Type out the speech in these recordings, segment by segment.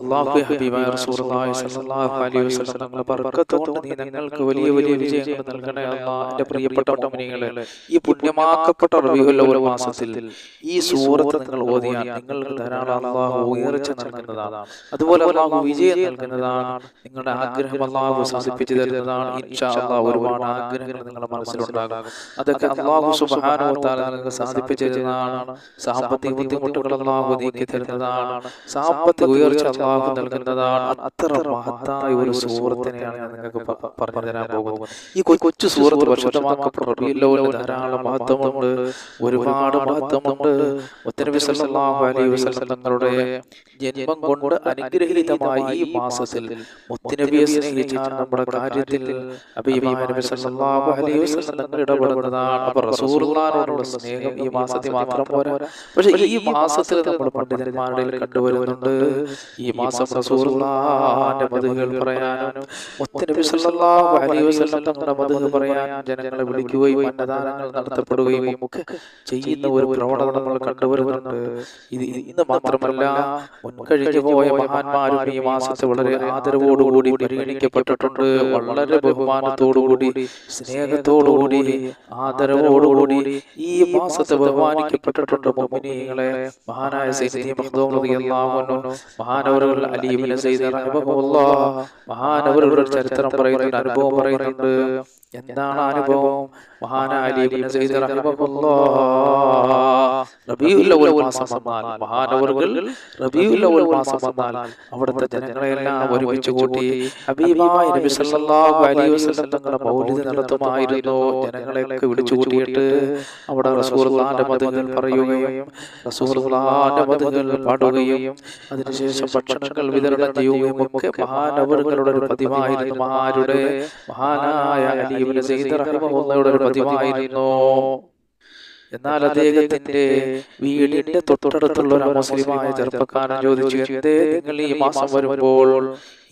അള്ളാഹു ഹബീബായ റസൂലുള്ളാഹി സ്വല്ലല്ലാഹു അലൈഹി വസല്ലം തങ്ങളുടെ ബർക്കത്തോടെ നീ ഞങ്ങൾക്ക് വലിയ വലിയ വിജയങ്ങൾ നൽകണേ അല്ലാഹ്. എന്റെ പ്രിയപ്പെട്ട മുഅ്മിനീങ്ങളെ ഈ പുണ്യമാക്കപ്പെട്ട റബീഉൽ അവ്വൽ മാസത്തിൽ ഈ സൂറത്ത് നിങ്ങൾ ഓതിയാൽ നിങ്ങൾക്ക് ധാരാളം അള്ളാഹു ഉയർച്ച നൽകുന്നതാണ്. അതുപോലെ അള്ളാഹു വിജയം നൽകുന്നതാണ്. നിങ്ങളുടെ ആഗ്രഹം അള്ളാഹു സാധിപ്പിച്ചു തരുന്നതാണ്. ഇൻഷാ അള്ളാഹ് ഒരുപാട് ആഗ്രഹങ്ങൾ നിങ്ങളുടെ മനസ്സിലുണ്ടാകും. അതൊക്കെ അള്ളാഹു സുബ്ഹാനഹു വ തആല നിങ്ങൾക്ക് സാധിപ്പിച്ചു തരുന്നതാണ്. സാമ്പത്തിക ബുദ്ധിമുട്ടുകൾ അള്ളാഹു നീക്കി തരുന്നതാണ്. സാമ്പത്തിക ഉയർച്ച അള്ളാഹു നൽകുന്നതാണ് അത്ര മഹത്തായ ഒരു സുഹൃത്തിനെയാണ് ഞാൻ നിങ്ങൾക്ക് പറഞ്ഞു തരാൻ പോകുന്നത്. ഈ കൊച്ചു സുഹൃത്ത് പരിശുദ്ധമാക്കപ്പെട്ട ധാരാളം മഹത്വമുണ്ട് ഒരുപാട് മഹത്വമുണ്ട് സല്ലല്ലാഹു അലൈഹി തങ്ങളുടെ ജന്മം കൊണ്ട് അനുഗ്രഹീതമായ ഈ മാസത്തിൽ മുത്തനബിയെ സ്നേഹിച്ചാൽ നമ്മുടെ കാര്യത്തിൽ അലൈഹി തങ്ങൾ ഇടപെടുന്നതാണ്. സ്നേഹം ഈ മാസത്തിൽ മാത്രം പോരാ. പക്ഷേ ഈ മാസത്തിൽ നമ്മൾ പണ്ഡിതന്മാരുടെ കണ്ടുവരുന്നുണ്ട്. ഈ മാസം റസൂലുള്ളാഹിന്റെ മധുകൾ പറയാനും മുത്തനബി സല്ലല്ലാഹു അലൈഹി വസല്ലം തങ്ങളുടെ മധുകൾ പറയാൻ ജനങ്ങളെ വിളിക്കുകയും അന്നദാനങ്ങൾ നടത്തപ്പെടുകയും ഒക്കെ ചെയ്യുന്ന ഒരു പ്രവണത നമ്മൾ കണ്ടുവരുന്നുണ്ട്. ഇത് ഇന്ന് മാത്രമല്ല മുൻകഴിഞ്ഞു പോയ മഹാന്മാരും ഈ മാസത്തെ വളരെ ആദരവോടുകൂടി പരിഗണിക്കപ്പെട്ടിട്ടുണ്ട്. വളരെ ബഹുമാനത്തോടുകൂടി സ്നേഹത്തോടുകൂടി ആദരവോടുകൂടി ഈ മാസത്തെ ബഹുമാനിക്കപ്പെട്ടിട്ടുണ്ട് മഹാനായ സയ്യിദി മഖ്ദൂം റളിയല്ലാഹു അൻഹു മഹാനവറുകൾ അലി ഇബ്നു സയ്യിദ് റഹിമഹുല്ലാഹ് മഹാനവറുകളുടെ ചരിത്രം പറയുന്നുണ്ട് അനുഭവം പറയുന്നുണ്ട്. എന്താണ് അനുഭവം? മഹാനായ അലി റബീഉൽ അവ്വൽ മാസം വന്നാൽ മഹാനവറുകൾ റബീഉൽ അവൽ മാസം വന്നാൽ അവിടുത്തെ ജനങ്ങളെല്ലാം ഒരുമിച്ച് കൂട്ടി ഹബീബായ നബി സല്ലല്ലാഹു അലൈഹി വസല്ലം തങ്ങളുടെ മൗലിദ് നടത്തുമായിരുന്നു ജനങ്ങളെയൊക്കെ വിളിച്ചു കൂട്ടിയിട്ട് അവിടെ റസൂലുള്ളാഹിന്റെ മതങ്ങൾ പറയുകയും റസൂലുള്ളാഹിന്റെ മതങ്ങൾ പാടുകയും അതിനുശേഷം ഭക്ഷണങ്ങൾ വിതരണം ചെയ്യുകയും ഒക്കെ മഹാനവറുകളുടെ ഒരു പതിവായിരുന്നു. മഹാരുടെ മഹാനായ അലി ഇബ്നു സയ്യിദ് റഹിമഹുള്ളയുടെ ഒരു പതിവായിരുന്നു. എന്നാൽ അദ്ദേഹത്തിന്റെ വീടിന്റെ തൊട്ടടുത്തുള്ള ഒരു മുസ്ലിമായ ചെറുപ്പക്കാരൻ ചോദിച്ചു എന്തേ നിങ്ങൾ ഈ മാസം വരുമ്പോൾ?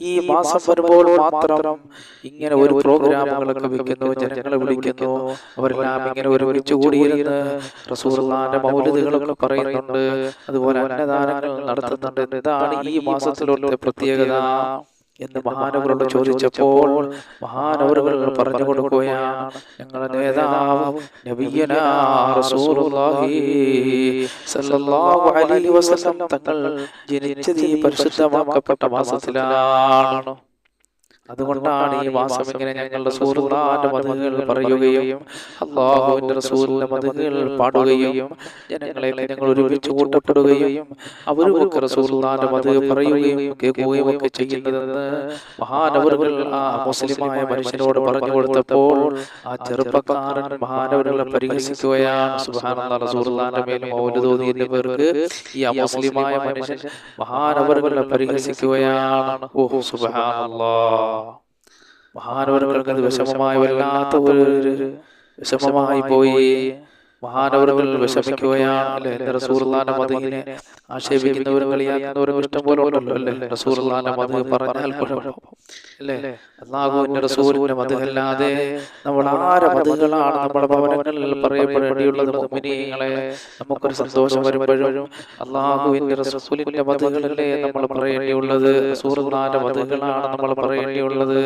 ഈ മാസം വരുമ്പോൾ മാത്രം ഇങ്ങനെ ഒരു പ്രോഗ്രാമുകളൊക്കെ വെക്കുന്നു ജനങ്ങളെ വിളിക്കുന്നു അവരെല്ലാം ഇങ്ങനെ ഒരുമിച്ച് കൂടിയിരുന്ന് റസൂർലാന്റെ മൗലികകളൊക്കെ പറയുന്നുണ്ട് അതുപോലെ അന്നദാനങ്ങൾ നടത്തുന്നുണ്ട്. ഇതാണ് ഈ മാസത്തിലുള്ള പ്രത്യേകത. എന്ന് മഹാനവരോട് ചോദിച്ചപ്പോൾ മഹാനവറുകൾ പറഞ്ഞു കൊടുക്കുകയാണ് ഞങ്ങളുടെ നേതാവ് തങ്ങൾ ജനിച്ചത് ഈ പരിശുദ്ധമാക്കപ്പെട്ട മാസത്തിലാണ്. അതുകൊണ്ടാണ് ഈ മാസം ഇങ്ങനെ ഞങ്ങളുടെ സുഹൃത്താന്റെ മതങ്ങൾ പറയുകയും അള്ളാഹുവിന്റെ റസൂലിന്റെ മതങ്ങൾ പാടുകയും ജനങ്ങളെ ഞങ്ങൾ ഒരുമിച്ച് കൂട്ടപ്പെടുകയും അവരുമൊക്കെ റസൂലിന്റെ മതങ്ങൾ പറയുകയും കേൾക്കുകയും ഒക്കെ ചെയ്യുന്നതെന്ന് മഹാനവറുകൾ ആ മുസ്ലിമായ മനുഷ്യനോട് പറഞ്ഞു കൊടുത്തപ്പോൾ ആ ചെറുപ്പക്കാരൻ മഹാനവരുകളെ പരിഹസിക്കുകയാണ്. സുബ്ഹാനല്ലാഹ് റസൂലുള്ളാഹിന്റെ മേൽ മൗലിദ് ഓതിയതിന്റെ പേർക്ക് ഈ അമുസ്ലിമായ മനുഷ്യൻ മഹാനവറുകളെ പരിഹസിക്കുകയാണ്. ഓഹോ സുബ്ഹാനല്ലാഹ്. മഹാനവറുകൾക്ക് അത് വിഷമമായ വല്ലാത്ത ഒരു വിഷമമായി പോയി. മഹാനവറുകൾ വിഷമിക്കുകയാണ് അല്ലെ റസൂർലാന മതിനെ ആക്ഷേപിക്കുന്നവരും കളിയാക്കുന്നവരും ഇഷ്ടം പോലെ ഉണ്ടല്ലോ അല്ലെ? റസൂർലാന മത് പറഞ്ഞാൽ അല്ലേ? അള്ളാഹുവിന്റെ റസൂലിന്റെ മതല്ലാതെ നമ്മൾ ആരെ മതങ്ങളാണ് നമ്മുടെ ഭവനങ്ങളിൽ പറയപ്പെടേണ്ടിയുള്ളത് മുഅ്മിനീങ്ങളെ നമുക്കൊരു സന്തോഷം വരുമ്പോഴും അള്ളാഹുവിന്റെ റസൂലിന്റെ മതങ്ങളല്ലേ നമ്മൾ പറയേണ്ടിയുള്ളത്? റസൂർലാന മതങ്ങളാണ് നമ്മൾ പറയേണ്ടിയുള്ളത്.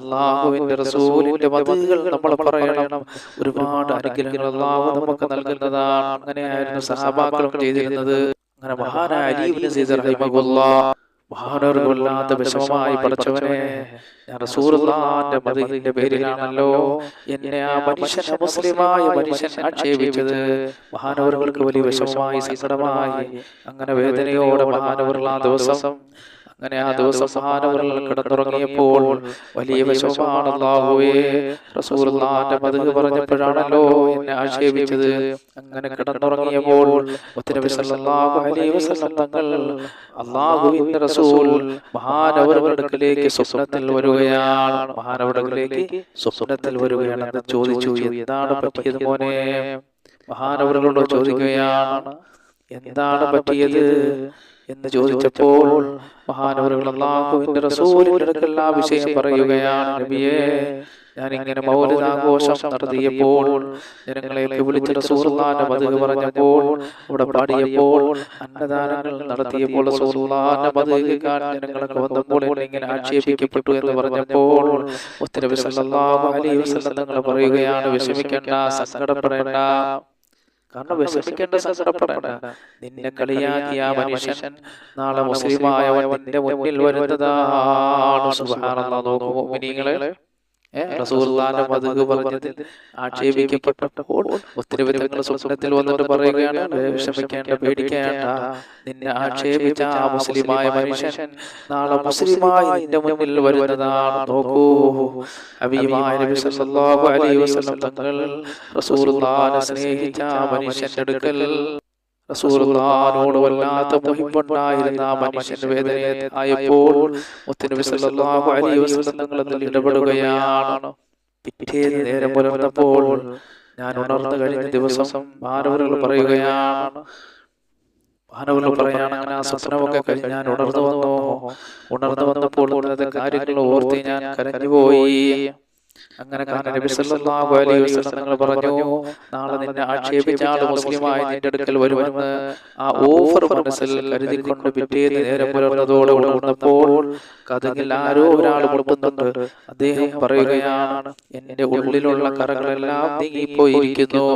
അള്ളാഹുവിന്റെ റസൂലിന്റെ മതങ്ങൾ നമ്മൾ പറയണം. ഒരുപാട് അനുഗ്രഹങ്ങൾ അള്ളാഹു നമുക്ക് നൽകുന്നതാണ്. അങ്ങനെയായിരുന്നു സഹാബാക്കളും ചെയ്തിരുന്നത്. അങ്ങനെ മഹാനായ അലീബിന് സീസർ റഹിമഹുല്ലാഹ് മഹാനവർഗമില്ലാത്ത വിഷമമായി പഠിച്ചവനെ ഞാൻ മതിലിന്റെ പേരിലാണല്ലോ എന്നെ ആ മനുഷ്യൻ മുസ്ലിമായ മനുഷ്യൻ ആക്ഷേപിച്ചത്. മഹാനവറുകൾക്ക് വലിയ വിഷമമായി സങ്കടമായി അങ്ങനെ വേദനയോടെ മഹാനവറുള്ള ദിവസം അങ്ങനെ ആ ദിവസം മഹാനവറുകൾ കിടന്നുറങ്ങിയപ്പോൾ വലിയ അല്ലാഹുവേ റസൂലുള്ളാഹിന്റെ മതക് പറഞ്ഞപ്പോഴാണല്ലോ എന്നെ ആക്ഷേപിച്ചത്. അങ്ങനെ കിടന്നുറങ്ങിയപ്പോൾ തങ്ങൾ അള്ളാഹുവിന്റെ റസൂൽ മഹാനവറുകളുടെ അടുക്കലേക്ക് സ്വപ്നത്തിൽ വരികയാണ്. മഹാനവറുകളിലേക്ക് സ്വപ്നത്തിൽ വരികയാണെന്ന് ചോദിച്ചു. എന്താണ് പറ്റിയത് മോനെ? മഹാനവറുകളോട് ചോദിക്കുകയാണ്. എന്താണ് പറ്റിയത്? എന്ന് ചോദിച്ചപ്പോൾ മഹാനവറുകൾ അള്ളാഹുവിന്റെ റസൂലിന്റെ അടുക്കൽ ആ വിഷയം പറയുകയാണ് നബിയെ ഞാൻ ഇങ്ങനെ മൗലികാഘോഷം നടത്തിയപ്പോൾ ജനങ്ങളെയൊക്കെ വിളിച്ച റസൂലുള്ളാന്റെ പതിവ് പറഞ്ഞപ്പോൾ അവിടെ പാടിയപ്പോൾ അന്നദാനങ്ങൾ നടത്തിയപ്പോൾ റസൂലുള്ളാന്റെ മധു കേൾക്കാൻ ജനങ്ങളൊക്കെ വന്നപ്പോൾ ഇങ്ങനെ ആക്ഷേപിക്കപ്പെട്ടു എന്ന് പറഞ്ഞപ്പോൾ ഉത്തരവ് സല്ലല്ലാഹു അലൈഹി വസല്ലം തങ്ങൾ പറയുകയാണ് വിഷമിക്കേണ്ട സങ്കടപ്പെടേണ്ട കാരണം വിഷമിക്കേണ്ട സങ്കടപ്പെടേണ്ട. നിന്നെ കളിയാക്കിയ മനുഷ്യൻ നാളെ മുസ്ലിമായവൻ നിന്റെ മുന്നിൽ വരുന്നതാണ്. സുബ്ഹാനല്ലാഹ് റസൂലുള്ളാഹിന്റെ മതക് പറഞ്ഞതിൽ ആക്ഷേപിക്കപ്പെട്ടപ്പോൾ ഒത്തിരി വിധങ്ങൾ സ്വപ്നത്തിൽ വന്നിട്ട് പറയുകയാണ് വിഷമിക്കേണ്ട പേടിക്കേണ്ട നിന്നെ ആക്ഷേപിച്ച ആ മുസ്ലിമായ മനുഷ്യൻ നാളെ മുസ്ലിമായി നിന്റെ മുന്നിൽ വരുന്നതാണ് നോക്കൂ അബിയുമായ തങ്ങൾ റസൂലുള്ളാഹിനെ സ്നേഹിച്ച ആ മനുഷ്യന്റെ അടുക്കൽ റസൂലുള്ളാഹിനോട് വല്ലാത്ത മുഹിബുണ്ടായിരുന്ന ആ മനുഷ്യൻ വേദനയായപ്പോൾ മുത്തനബി സല്ലല്ലാഹു അലൈഹി വസല്ലം തങ്ങൾ അതിൽ ഇടപെടുകയാണ്. പിറ്റേന്ന് നേരം പുലർന്നപ്പോൾ ഞാൻ ഉണർന്നു കഴിഞ്ഞ ദിവസം മാനവരുകൾ പറയുകയാണ്. മാനവറുകൾ പറയാണ് അങ്ങനെ ആ സ്വപ്നമൊക്കെ കഴിഞ്ഞ് ഞാൻ ഉണർന്നു വന്നു. ഉണർന്നു വന്നപ്പോൾ കാര്യങ്ങൾ ഓർത്തി ഞാൻ കരഞ്ഞുപോയി. അങ്ങനെ തങ്ങൾ പറഞ്ഞു നാളെ നിന്നെ ആക്ഷേപിച്ച ആൾ മുസ്ലിമായി നിന്റെ അടുക്കൽ വരുമെന്ന് ആ ഓഫർ മനസ്സിൽ കരുതിക്കൊണ്ട് പിറ്റേന്ന് നേരം പുലർന്നതോടെ ഉണർന്നപ്പോൾ കഥകിൽ ആരോ ഒരാൾ കൊടുക്കുന്നുണ്ട് അദ്ദേഹം പറയുകയാണ് എന്റെ ഉള്ളിലുള്ള കറകളെല്ലാം നീങ്ങിപ്പോയിരിക്കുന്നു.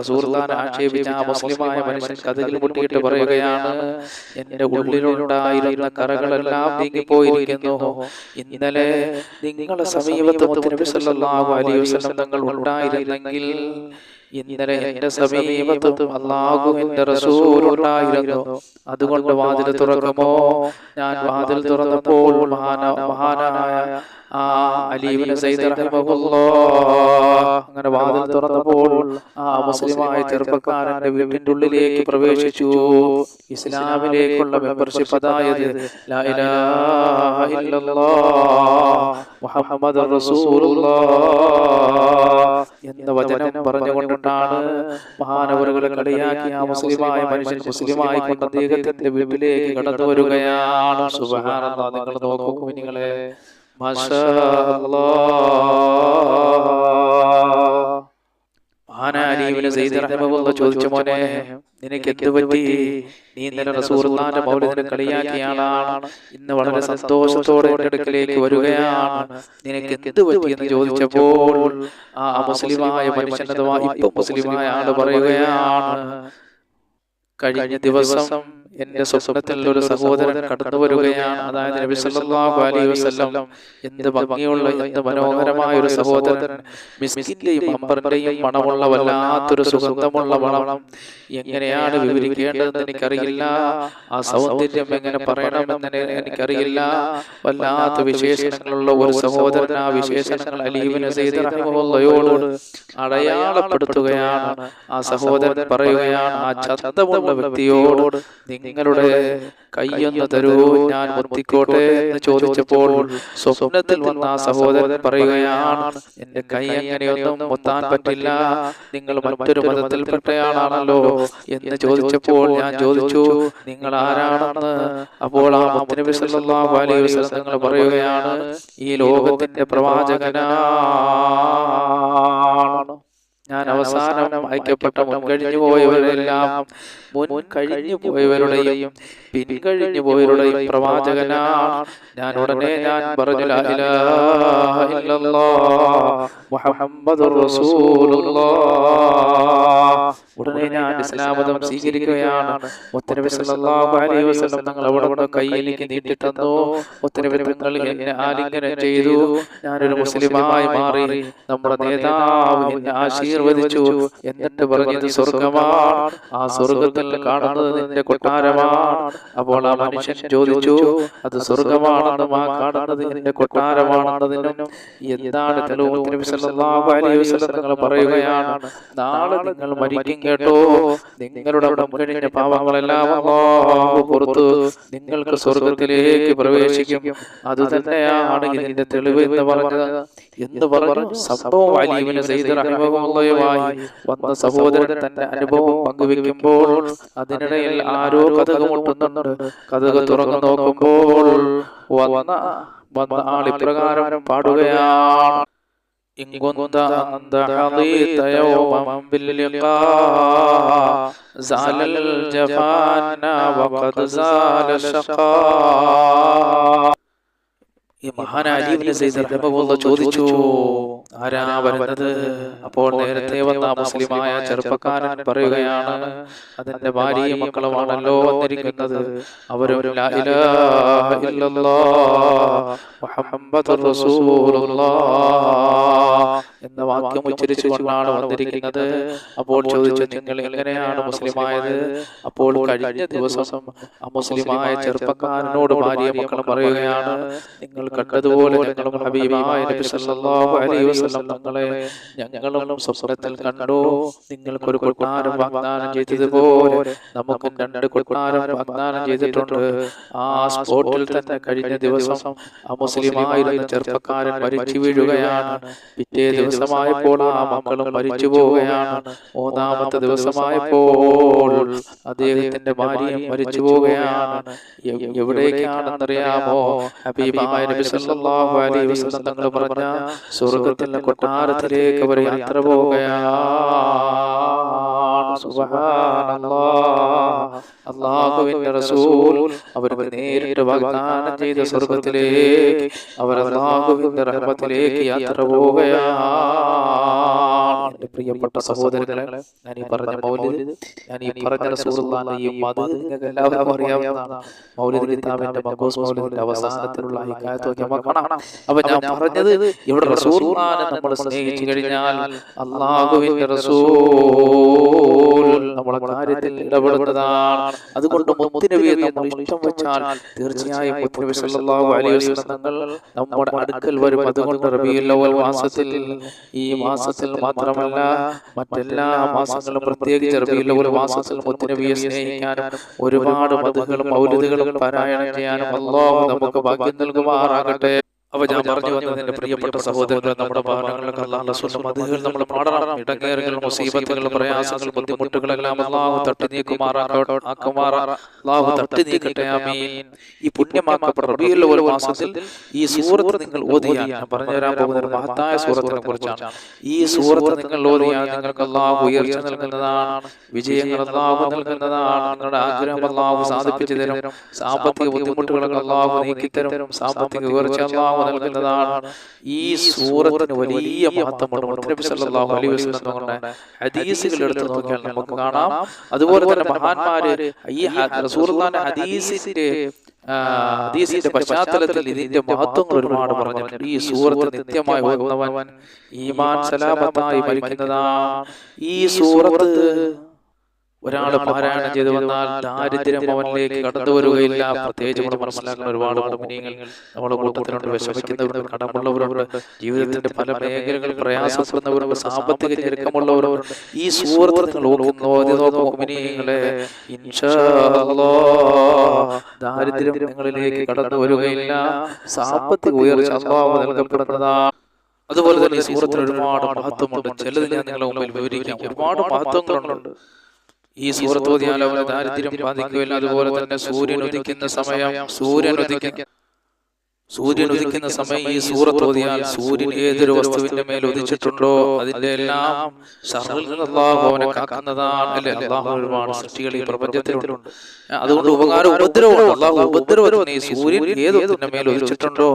റസൂർദാൻ ആക്ഷേപിച്ച ആ മുസ്ലിമായ മനുഷ്യൻ കഥകിൽ മുട്ടിയിട്ട് പറയുകയാണ് എന്റെ ഉള്ളിലുണ്ടായിരുന്ന കറകളെല്ലാം നീങ്ങിപ്പോയിരിക്കുന്നു. ഇന്നലെ നിങ്ങളെ സമീപത്ത് നബി സല്ലല്ലാഹു അലൈഹി വസല്ലം തങ്ങൾ ഉണ്ടായിരുന്നെങ്കിൽ ഇന്നലെ എന്റെ സമീപത്തും അള്ളാഹു എന്റെ റസൂൽ ഉണ്ടായിരുന്നു. അതുകൊണ്ട് വാതിൽ തുറക്കുമോ? ഞാൻ വാതിൽ തുറന്നപ്പോൾ മഹാന മഹാനായ അലീബിന് അങ്ങനെ വാതിൽ തുറന്നപ്പോൾ ആ മുസ്ലിമായ ചെറുപ്പക്കാരന്റെ വീട്ടിന്റെ ഉള്ളിലേക്ക് പ്രവേശിച്ചു. ഇസ്ലാമിലേക്കുള്ള മെമ്പർഷിപ്പ് അതായത് മുഹമ്മദ് എന്ന വചനം പറഞ്ഞുകൊണ്ടിട്ടാണ് മഹാനവരുകളെ കളിയാക്കി ആ മുസ്ലിമായ മനുഷ്യൻ മുസ്ലിമായി കൊണ്ട് അദ്ദേഹത്തിന്റെ വീട്ടിലേക്ക് കടന്നു വരികയാണ്. നിങ്ങൾ നോക്കൂ കുഞ്ഞുങ്ങളെ മാഷാ ചോദിച്ച മോനെ നിനക്ക് എന്ത് പറ്റി നീ ഇന്നലെ റസൂർലാന്റെ മൗലിദിനെ കളിയാക്കിയ ആളാണ് ഇന്ന് വളരെ സന്തോഷത്തോടെ എന്റെ അടുക്കലേക്ക് വരികയാണ്. നിനക്ക് എന്ത് പറ്റി എന്ന് ചോദിച്ചപ്പോൾ ആ മുസ്ലിമായ മനുഷ്യൻ അഥവാ ഇപ്പൊ മുസ്ലിമായ ആൾ പറയുകയാണ്. കഴിഞ്ഞ ദിവസം എന്റെ സ്വപ്നത്തിൽ ഒരു സഹോദരൻ കടന്നു വരികയാണ് അതായത് നബി സല്ലല്ലാഹു അലൈഹി വസല്ലം എന്ത് ഭംഗിയുള്ള എന്ത് മനോഹരമായ ഒരു സഹോദരൻ. മിസ്കിന്റെയും അമ്പറിന്റെയും മണമുള്ള വല്ലാത്തൊരു സുഗന്ധമുള്ള മണം. എങ്ങനെയാണ് വിവരിക്കേണ്ടതെന്ന് എനിക്കറിയില്ല. ആ സൗന്ദര്യം എങ്ങനെ പറയണമെന്ന് എനിക്കറിയില്ല. വല്ലാത്ത വിശേഷണങ്ങളുള്ള ഒരു സഹോദരൻ ആ വിശേഷണങ്ങൾ അലീബിന് റഹിമഹുള്ളയോട് അടയാളപ്പെടുത്തുകയാണ്. ആ സഹോദരൻ പറയുകയാണ് ആ ചന്തമുള്ള വ്യക്തിയോട് നിങ്ങളുടെ കയ്യൊന്ന് തരൂ ഞാൻ മുത്തിക്കോട്ടെ എന്ന് ചോദിച്ചപ്പോൾ സ്വപ്നത്തിൽ വന്ന ആ സഹോദരൻ പറയുകയാണ് എന്റെ കൈ എങ്ങനെയൊന്നും മുത്താൻ പറ്റില്ല നിങ്ങൾ മറ്റൊരു മതത്തിൽപ്പെട്ടയാളാണല്ലോ എന്ന് ചോദിച്ചപ്പോൾ ഞാൻ ചോദിച്ചു നിങ്ങൾ ആരാണെന്ന്? അപ്പോൾ ആ മുത്തനബി സല്ലല്ലാഹു അലൈഹി വസല്ലം നിങ്ങൾ പറയുകയാണ് ഈ ലോകത്തിന്റെ പ്രവാചകനാണ്. ഞാൻ അവസാനം അയക്കപ്പെട്ട മുൻകഴിഞ്ഞു പോയവരെല്ലാം മുൻ കഴിഞ്ഞു പോയവരുടെയും പിൻകഴിഞ്ഞു പോയവരുടെയും പ്രവാചകനാണ്. ഞാൻ ഉടനെ ഞാൻ പറഞ്ഞു ഞാൻ ഇസ്ലാമതം സ്വീകരിക്കുകയാണ്. മുത്തനബി സല്ലല്ലാഹു അലൈഹി വസല്ലം തങ്ങൾ അവിടെ കയ്യിലേക്ക് നീട്ടിത്തന്നു. മുത്തനബി തങ്ങൾ എന്നെ ആലിംഗനം ചെയ്തു. ഞാനൊരു മുസ്ലിമായി മാറി നമ്മുടെ നേതാവ് എന്നെ ആശീർവദിച്ചു. എന്നിട്ട് പറഞ്ഞത് സ്വർഗമാണ്. ആ സ്വർഗത്തിൽ കാണുന്നത് നിന്റെ കൊട്ടാരമാണ്. അപ്പോൾ ആ മനുഷ്യൻ ചോദിച്ചു അത് സ്വർഗമാണെന്നും ആ കാണുന്നത് നിന്റെ കൊട്ടാരമാണെന്നതിനും എന്താണ് തെളിവ്? നബി സല്ലല്ലാഹു അലൈഹി വസല്ലം തങ്ങൾ പറയുകയാണ് നാളെ നിങ്ങൾ മരിക്കും കേട്ടോ നിങ്ങളുടെ മുൻകഴിഞ്ഞ പാപങ്ങളെല്ലാം പുറത്തു നിങ്ങൾക്ക് സ്വർഗത്തിലേക്ക് പ്രവേശിക്കും. അത് തന്നെയാണ് ഇതിന്റെ തെളിവ് എന്ന് പറഞ്ഞത്. എന്ന് പറഞ്ഞു സംഭവം അലീവിന് റഹിമഹുള്ളയുമായി വന്ന സഹോദരൻ തന്റെ അനുഭവം പങ്കുവെക്കുമ്പോൾ അതിനിടയിൽ ആരോ കഥക മുട്ടുന്നുണ്ട്. കഥക തുറന്നു നോക്കുമ്പോൾ വന്ന വന്ന ആളിപ്രകാരം പാടുകയാണ്. إن كنت أنت حظيت يوما باللقاء زال الجفانا وقد زال الشقاء ഈ മഹാൻ അലീബിന് സെയ്ദ് റഹ്മഹുള്ള ചോദിച്ചു ആരാ വരുന്നത്? അപ്പോൾ നേരത്തെ വന്ന മുസ്ലിമായ ചെറുപ്പക്കാരൻ പറയുകയാണ് അതിന്റെ ഭാര്യയും മക്കളുമാണല്ലോ വന്നിരിക്കുന്നത്. അവരും എന്ന വാക്യം ഉച്ചരിച്ചു കൊണ്ടാണ് വന്നിരിക്കുന്നത്. അപ്പോൾ ചോദിച്ചു നിങ്ങൾ എങ്ങനെയാണ് മുസ്ലിമായത്? അപ്പോൾ കഴിഞ്ഞ ദിവസം ആ മുസ്ലിമായ ചെറുപ്പക്കാരനോട് ഭാര്യ മക്കളും പറയുകയാണ് നിങ്ങൾ കണ്ടതുപോലെ ഞങ്ങളും ഹബീബായ നബി സല്ലല്ലാഹു അലൈഹി വസല്ലം തങ്ങളെ ഞങ്ങളും സ്വപ്നത്തിൽ കണ്ടു. നിങ്ങൾക്കൊരു കൊട്ടാരം വാഗ്ദാനം ചെയ്തതുപോലെ നമുക്കും രണ്ട് കൊട്ടാരം വാഗ്ദാനം ചെയ്തിട്ടുണ്ട്. ആ സ്പോട്ടിൽ തന്നെ കഴിഞ്ഞ ദിവസം മുസ്ലിമായിരുന്ന ചെറുപ്പക്കാരൻ മരിച്ചു വീഴുകയാണ്. പിറ്റേ ദിവസമായപ്പോൾ ആ മക്കളും മരിച്ചു പോവുകയാണ്. മൂന്നാമത്തെ ദിവസമായപ്പോൾ അദ്ദേഹത്തിന്റെ ഭാര്യയും മരിച്ചു പോവുകയാണ്. എവിടേക്കാണെന്നറിയാമോ? ഹബീബായ നബി സല്ലല്ലാഹു അലൈഹി വസല്ലം തങ്ങൾ പറഞ്ഞ സ്വർഗത്തിലെ കൊട്ടാരത്തിലേക്ക് അവർ യാത്ര അള്ളാഹുവിന്റെ റസൂൽ അവർക്ക് നേരിട്ട് വാഗ്ദാനം ചെയ്ത സ്വർഗത്തിലേക്ക് അവർ അള്ളാഹുവിന്റെ റഹ്മത്തിലേക്ക് യാത്ര പോവുകയാണ്. എന്റെ പ്രിയപ്പെട്ട സഹോദരങ്ങളെ ഞാൻ ഈ പറഞ്ഞ മൗലിദ് ഞാൻ ഈ പറഞ്ഞ സുഹൃത്തുക്കളെയും അത് നിങ്ങൾക്ക് എല്ലാവരും അറിയാവുന്നതാണ്. മൗലിദ് കിതാബിന്റെ മഖൂസ് മൗലിദിന്റെ അവസാനത്തിലുള്ള നമുക്ക് കാണാം. അപ്പൊ ഞാൻ പറഞ്ഞത് ഇവിടെ നമ്മൾ സ്നേഹിച്ചു കഴിഞ്ഞാൽ അള്ളാഹുവിന്റെ റസൂൽ നമ്മളെ കാര്യത്തിൽ ഇടപെടുന്നതാണ്. അതുകൊണ്ട് മുത്തുനബിയെ നമ്മൾ ഇഷ്ടം വെച്ചാൽ തീർച്ചയായും മുത്തുനബി സല്ലല്ലാഹു അലൈഹി വസല്ലം നമ്മുടെ അടുക്കൽ വരും അതുകൊണ്ട് അവൽ മാസത്തിൽ ഈ മാസത്തിൽ മാത്രമല്ല മറ്റെല്ലാ മാസങ്ങളും പ്രത്യേകിച്ച് ഒരു മാസത്തിലും മാസത്തിൽ മുത്തുനബിയെ സ്നേഹിക്കാനും ഒരുപാട് മതങ്ങളും പൗരതകളും പാരായണം ചെയ്യാനും അല്ലാഹു നമുക്ക് ഭാഗ്യം നൽകുമാറാകട്ടെ. അപ്പൊ ഞാൻ പറഞ്ഞു വന്നതിന്റെ പ്രിയപ്പെട്ട സഹോദരങ്ങൾ നമ്മുടെ പാഠങ്ങളൊക്കെ അള്ളാഹ് റസൂലും മതികൾ നമ്മൾ പാടണം ഇടങ്ങേറുകൾ മുസീബത്തുകൾ പ്രയാസങ്ങൾ ബുദ്ധിമുട്ടുകളെല്ലാം അള്ളാഹു തട്ടി അള്ളാഹു തട്ടി നീക്കട്ടെ ആമീൻ. ഈ പുണ്യമാക്കപ്പെട്ട റബീഉൽ അവ്വൽ മാസത്തിൽ ഈ സൂറത്ത് നിങ്ങൾ ഓതിയാൽ ഞാൻ പറഞ്ഞുതരാൻ പോകുന്ന ഒരു മഹത്തായ സൂറത്തിനെ കുറിച്ചാണ്. ഈ സൂറത്ത് നിങ്ങൾ ഓതിയാൽ നിങ്ങൾക്ക് അള്ളാഹു ഉയർച്ച നൽകുന്നതാണ്. വിജയങ്ങൾ അള്ളാഹു നൽകുന്നതാണ്. നിങ്ങളുടെ ആഗ്രഹം അള്ളാഹു സാധിപ്പിച്ചു തരും. സാമ്പത്തിക ബുദ്ധിമുട്ടുകളൊക്കെ അള്ളാഹു നീക്കിത്തരും സാമ്പത്തിക ഉയർച്ച അള്ളാഹു നൽകുന്നതാണ്. ഈ സൂറത്തിന് വലിയ മഹത്വമുണ്ട്. മുത്തനബി സല്ലല്ലാഹു അലൈഹി വസല്ലം തങ്ങളുടെ ഹദീസുകൾ എടുത്ത് നോക്കിയാൽ നമുക്ക് കാണാം. അതുപോലെ തന്നെ മഹാന്മാര് ഈ റസൂലുള്ളാഹിന്റെ ഹദീസിന്റെ ഹദീസിന്റെ പശ്ചാത്തലത്തിൽ ഇതിന്റെ മഹത്വങ്ങൾ ഒരുപാട് പറഞ്ഞിട്ടുണ്ട്. ഈ സൂറത്ത് നിത്യമായി ഓതുന്നവൻ ഈമാൻ സലാമത്തായി മരിക്കുന്നതാണ്. ഈ സൂറത്ത് ഒരാൾ പാരായണം ചെയ്തു വന്നാൽ ദാരിദ്ര്യം അവനിലേക്ക് കടന്നു വരികയില്ല. പ്രത്യേകിച്ച് നമ്മൾ മനസ്സിലാക്കുന്ന ഒരുപാട് മുഗ്നീങ്ങൾ നമ്മുടെ കൂട്ടത്തിലുണ്ട് വിഷമിക്കുന്നവരുണ്ട് കടമുള്ളവരുണ്ട് ജീവിതത്തിന്റെ പല മേഖലകളിൽ പ്രയാസപ്പെടുന്നവരുണ്ട് സാമ്പത്തിക ഞെരുക്കമുള്ളവരുണ്ട്. ഈ സുഹൃത്തുക്കളെ ദാരിദ്ര്യങ്ങളിലേക്ക് ദാരിദ്ര്യം നിങ്ങളിലേക്ക് കടന്നു വരികയില്ല. സാമ്പത്തിക ഉയർച്ച അള്ളാഹു നൽകപ്പെടുന്നതാണ് അതുപോലെ തന്നെ സുഹൃത്തിന് ഒരുപാട് മഹത്വമുണ്ട്. ചിലത് ഞാൻ നിങ്ങളുടെ മുമ്പിൽ വിവരിക്കാം. ഒരുപാട് മഹത്വങ്ങളുണ്ട്. ഈ സൂറത്ത് ഓതിയാൽ അവന് ദാരിദ്ര്യം ബാധിക്കുകയില്ല. അതുപോലെ തന്നെ സൂര്യൻ ഉദിക്കുന്ന സമയം സൂര്യൻ ഉദിക്കുന്ന സൂര്യൻ ഉദിക്കുന്ന സമയം ഈ സൂറത്ത് ഓതിയാൽ സൂര്യൻ ഏതൊരു വസ്തുവിന്റെ മേൽ ഉദിച്ചിട്ടുണ്ടോ? അതിന്റെ എല്ലാം അവനെ കാക്കുന്നതാണ് അല്ലെ? അള്ളാഹു ഒരുപാട് സൃഷ്ടികൾ ഈ പ്രപഞ്ചത്തിലുണ്ട്. അതുകൊണ്ട് ഉപകാരം ഉപദ്രവമാണ് അള്ളാഹു ഉപദ്രവത്തിന് ഈ സൂര്യൻ ഏതൊന്നിന്റെ മേൽ ഉദിച്ചിട്ടുണ്ടോ?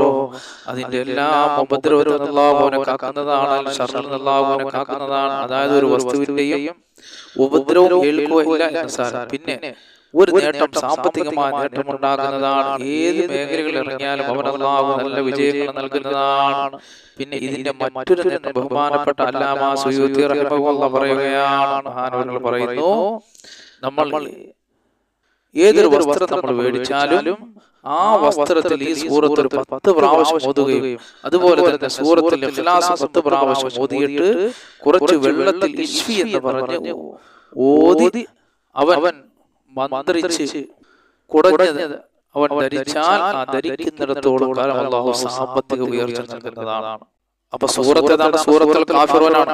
അതിന്റെ എല്ലാം ഉപദ്രവരും നിന്ന് അല്ലാഹു അവനെ കാക്കുന്നതാണ്. അല്ലാഹു അവനെ കാക്കുന്നതാണ്. അതായത് ഒരു വസ്തുവിന്റെയും ഉപദ്രവം കേൾക്കുകയില്ല എന്ന് സാരം പിന്നെ ഒരു നേട്ടം സാമ്പത്തികമായ നേട്ടം ഉണ്ടാകുന്നതാണ്. ഏത് മേഖലകളിൽ ഇറങ്ങിയാലും അവൻ അള്ളാഹു നല്ല വിജയങ്ങൾ നൽകുന്നതാണ്. പിന്നെ ഇതിന്റെ മറ്റൊരു നേട്ടം ബഹുമാനപ്പെട്ട അല്ലാമ സുയൂത്തി പറയുകയാണ്. പറയുന്നു നമ്മൾ ഏതൊരു വസ്ത്രം നമ്മൾ മേടിച്ചാലും ആ വസ്ത്രത്തിൽ ഈ സൂറത്ത് ഒരു പത്ത് പ്രാവശ്യം ഓതുകയും അതുപോലെ തന്നെ സൂറത്തിൽ ഇഖ്ലാസ് പത്ത് പ്രാവശ്യം ഓതിയിട്ട് കുറച്ച് വെള്ളത്തിൽ ഇഷ്ഫി എന്ന് പറഞ്ഞു ഓതി അവൻ മന്ത്രിച്ച് കുടഞ്ഞത് അവൻ ധരിച്ചാൽ ആ ധരിക്കുന്നിടത്തോളം കാലം അള്ളാഹു സാമ്പത്തിക ഉയർച്ച നൽകുന്നതാണ്. അപ്പൊ സൂറത്ത് ഏതാണ്? സൂറത്തുൽ കാഫിറൂനാണ്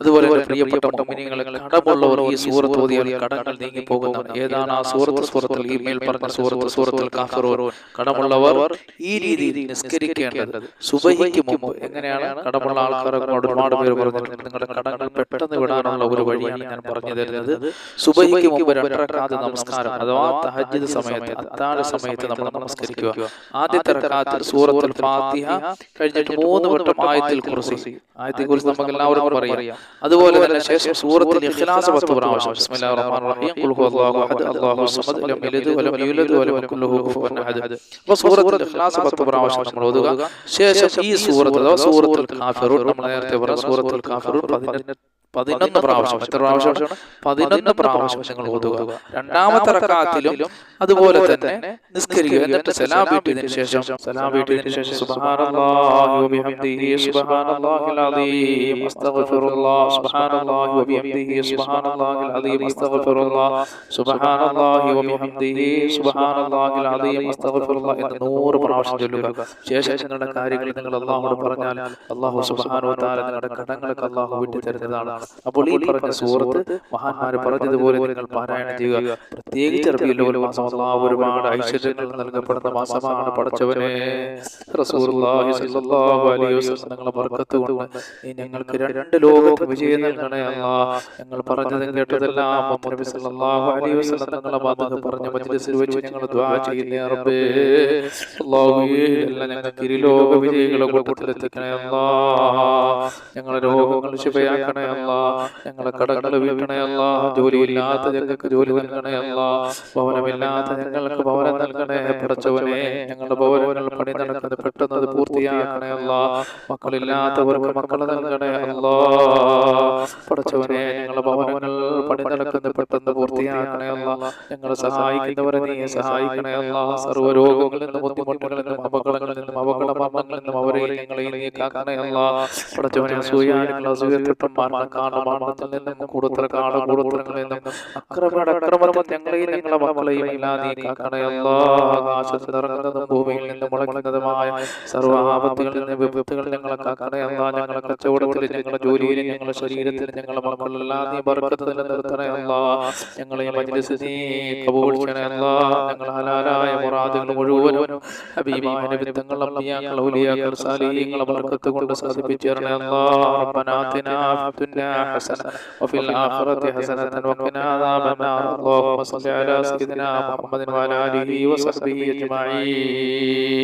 അതുപോലെ പ്രിയപ്പെട്ട മുഅ്മിനീങ്ങളെ കടമുള്ളവർ ഈ സൂറത്ത് ഓതിയാൽ കടങ്ങൾ നീങ്ങി പോകുന്ന ഏതാണ് ആ സൂറത്ത് സൂറത്തിൽ ഈ മേൽ പറഞ്ഞ സൂറത്ത് സൂറത്തിൽ കാഫിറൂൻ കടമുള്ളവർ ഈ രീതിയിൽ നിസ്കരിക്കേണ്ടത് സുബഹിക്ക് മുമ്പ് എങ്ങനെയാണ്? കടമുള്ള ആൾക്കാരൊക്കെ ഒരുപാട് പേര് പറഞ്ഞിട്ടുണ്ട് നിങ്ങളുടെ കടങ്ങൾ പെട്ടെന്ന് വിടാനുള്ള ഒരു വഴിയാണ് ഞാൻ പറഞ്ഞു തരുന്നത്. സുബഹിക്ക് മുമ്പ് രണ്ടരക്കാത്ത നമസ്കാരം. അഥവാ തഹജ്ജിദ് സമയത്ത് അത്താഴ സമയത്ത് നമ്മൾ നമസ്കരിക്കുക ആദ്യത്തെ റക്കാത്തിൽ സൂറത്തുൽ ഫാത്തിഹ കഴിഞ്ഞിട്ട് മൂന്ന് വട്ടം ആയത്തിൽ കുറിച്ച് ആയത്തിൽ കുറിച്ച് നമുക്ക് എല്ലാവരും പറയാം അതുപോലെ തന്നെ ശേഷം സൂറത്തിൽ ഇഖ്ലാസ് പത്ത് പ്രാവശ്യം. ബിസ്മില്ലാഹിർ റഹ്മാനിർ റഹീം. ഖുൽ ഹുവല്ലാഹു അഹദ്. അല്ലാഹു സമദ് ലം യലിദ് വലം യൂലദ് വലം യകുൽ ലഹു കുഫുവൻ അഹദ്. അപ്പോൾ സൂറത്തിൽ ഇഖ്ലാസ് പത്ത് പ്രാവശ്യം നമ്മൾ ഓതുക. ശേഷം ഈ സൂറത്ത് സൂറത്തുൽ കാഫിറൂൻ നമ്മൾ നേരത്തെ പറഞ്ഞ സൂറത്തുൽ കാഫിറൂൻ പതിനെട്ട്. പതിനൊന്ന് പ്രാവശ്യം എത്ര പ്രാവശ്യം പതിനൊന്ന് പ്രാവശ്യം നിങ്ങൾ ഓതുക. രണ്ടാമത്തെ റക്കാത്തിലും അതുപോലെ തന്നെ നിസ്കരിക്കുക. എന്നിട്ട് സലാം വീട്ടിയതിനു ശേഷം സലാം വീട്ടിയതിനു ശേഷം സുബ്ഹാനല്ലാഹി വബിഹംദിഹി സുബ്ഹാനല്ലാഹിൽ അദീം അസ്തഗ്ഫിറുല്ലാഹ് സുബ്ഹാനല്ലാഹി വബിഹംദിഹി സുബ്ഹാനല്ലാഹിൽ അദീം അസ്തഗ്ഫിറുല്ലാഹ് സുബ്ഹാനല്ലാഹി വബിഹംദിഹി സുബ്ഹാനല്ലാഹിൽ അദീം അസ്തഗ്ഫിറുല്ലാഹ് എന്ന് നൂറ് പ്രാവശ്യം ചൊല്ലുക. ശേഷം നിങ്ങളുടെ കാര്യങ്ങൾ നിങ്ങൾ അള്ളാഹുവോട് പറഞ്ഞാൽ അള്ളാഹു സുബ്ഹാനഹു വതആല നിങ്ങളുടെ കടങ്ങളൊക്കെ അള്ളാഹു വിട്ടു തരുന്നതാണ് അപ്പോൾ ഈ പറഞ്ഞ സുഹൃത്ത് മഹാന്മാര് പറഞ്ഞതുപോലെ നിങ്ങൾ പാരായണം ചെയ്യുക. പ്രത്യേകിച്ച് റബിയുൽ മാസം അള്ളാഹു ഒരുപാട് ഐശ്വര്യങ്ങൾ നൽകപ്പെടുന്ന മാസമാണ് പഠിച്ചവനെ. നിങ്ങളെ കൊണ്ട് നീ ഞങ്ങൾക്ക് രണ്ട് ലോകത്ത് വിജയം നൽകണേ അല്ലാ. ഞങ്ങൾ പറഞ്ഞത് കേട്ടതെല്ലാം നിങ്ങളെ പറഞ്ഞ മജ്ലിസിൽ വെച്ച് ഞങ്ങൾ ചെയ്യുന്നേ റബ്ബേ. എല്ലാം ഞങ്ങൾക്ക് ഇരുലോക വിജയികളെ കൂട്ടത്തിലെത്തിക്കണേ അല്ലാ. ഞങ്ങളെ രോഗങ്ങൾ ശിവയാക്കണേ അല്ലാ. ഞങ്ങളെ കടകൾ വീട്ടണയല്ല ജോലിയില്ലാത്ത ഞങ്ങൾക്ക് ജോലി നൽകണേ അല്ലാ ഭവനമില്ലാത്ത ഞങ്ങൾക്ക് ഭവനം നൽകണേ പടച്ചവനെ ഞങ്ങളുടെ ഭവനങ്ങൾ പണി നടക്കുന്നത് പെട്ടെന്ന് അത് പൂർത്തിയാക്കണേ മക്കളില്ലാത്തവർക്ക് മക്കളെ നൽകണേ അല്ലാ പടച്ചവനെ ഞങ്ങളുടെ ഭവനങ്ങൾ പണി നടക്കുന്നത് പെട്ടെന്ന് പൂർത്തിയാക്കണയല്ല ഞങ്ങളെ സഹായിക്കുന്നവരെ നീ സഹായിക്കണേ അല്ലാ സർവരോഗങ്ങളിൽ നിന്നും ബുദ്ധിമുട്ടുകളിൽ നിന്നും അപകടങ്ങളിൽ നിന്നും അപകട മരണങ്ങളിൽ നിന്നും അവരെ ഞങ്ങളെ നീ കാക്കണേ അല്ലാ പടച്ചവനെ അസൂയാനുള്ള അസൂയത്തിട്ടും മരണം കാണും മരണത്തിൽ നിന്നും കൂടുതൽ കാട കൂടുതലങ്ങളിൽ നിന്നും അക്രമ അക്രമത്തിൽ ഞങ്ങളെയും ഞങ്ങളെ മക്കളെയും എല്ലാം നീ കാക്കണേ അല്ലാ ആകാശത്തിൽ ഇറങ്ങുന്നതും ഭൂമിയിൽ നിന്ന് മുളയ്ക്കുന്നതുമായ സർവ ആപത്തുകളിൽ നിന്ന് വിപത്തുകൾ ഞങ്ങളെ കാക്കണേ അല്ലാ ഞങ്ങളെ കച്ചവടത്തിൽ ഞങ്ങളുടെ ജോലിയിൽ ഞങ്ങളുടെ ശരീരത്തിൽ ഞങ്ങളുടെ മക്കളെല്ലാം നീ ബർക്കത്തിൽ നിർത്തണേ അല്ലാ ഞങ്ങളെ മജ്ലിസ് നീ കബൂൾ ചെയ്യണേ അല്ലാ ഞങ്ങൾ ഹലാലായ മുറാദുകൾ മുഴുവനും ഹബീബായ നബി തങ്ങൾ അമ്പിയാക്കൾ ഔലിയാക്കൾ സാലിഹീങ്ങളെ ബർക്കത്ത് കൊണ്ട് സാധിപ്പിച്ചു തരണേ അല്ലാ റബ്ബനാ الدنيا حسنة وفي الآخرة حسنة وقنا عذاب النار اللهم صل على سيدنا محمد وعلى آله وصحبه أجمعين